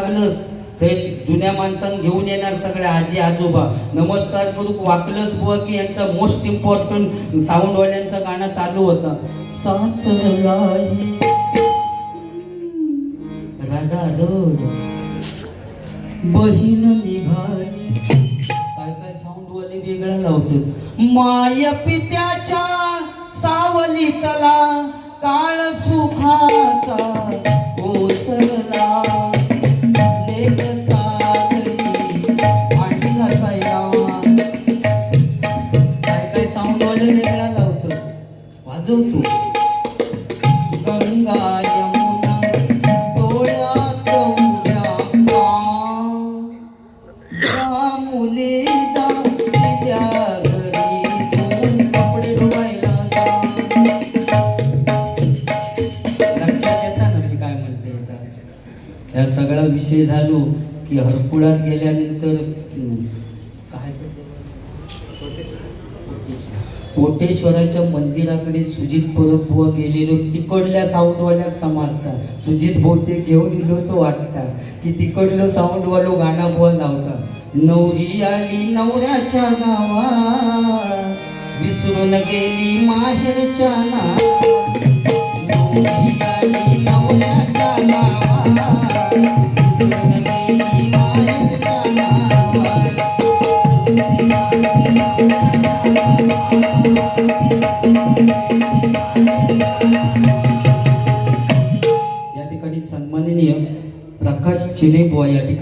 लागलंच ते जुन्या माणसांना घेऊन येणार सगळ्या आजी आजोबा. नमस्कार करू वाकलंच बुवा की यांचा मोस्ट इम्पॉर्टंट साऊंडवाल्यांचं गाणं चालू होतं. सासरला रडा रड. बहीण निघाली. काय काय साऊंडवाले वेगळा लावतात. माय पित्याच्या वाजवतो. गंगा यमुना डोळ्यात उड्या मुली जा त्या घरी कपडे धुवायला लक्षात ना मी काय म्हणते होता या सगळा विषय झालो की हरकुळात गेल्यानंतर काय कोटेश्वराच्या मंदिराकडे सुजित परबुवा गेलेलो तिकडल्या साऊंडवाल्याक समजता सुजित बहुतेक घेऊन इलोसो वाटता. की तिकडलो साऊंडवालो गाणा बुवा लावता. नवरी आली नवऱ्याच्या गावा विसरून गेली माहेरच्या नावा सन्माननीय प्रकाश चिने या ठिकाणी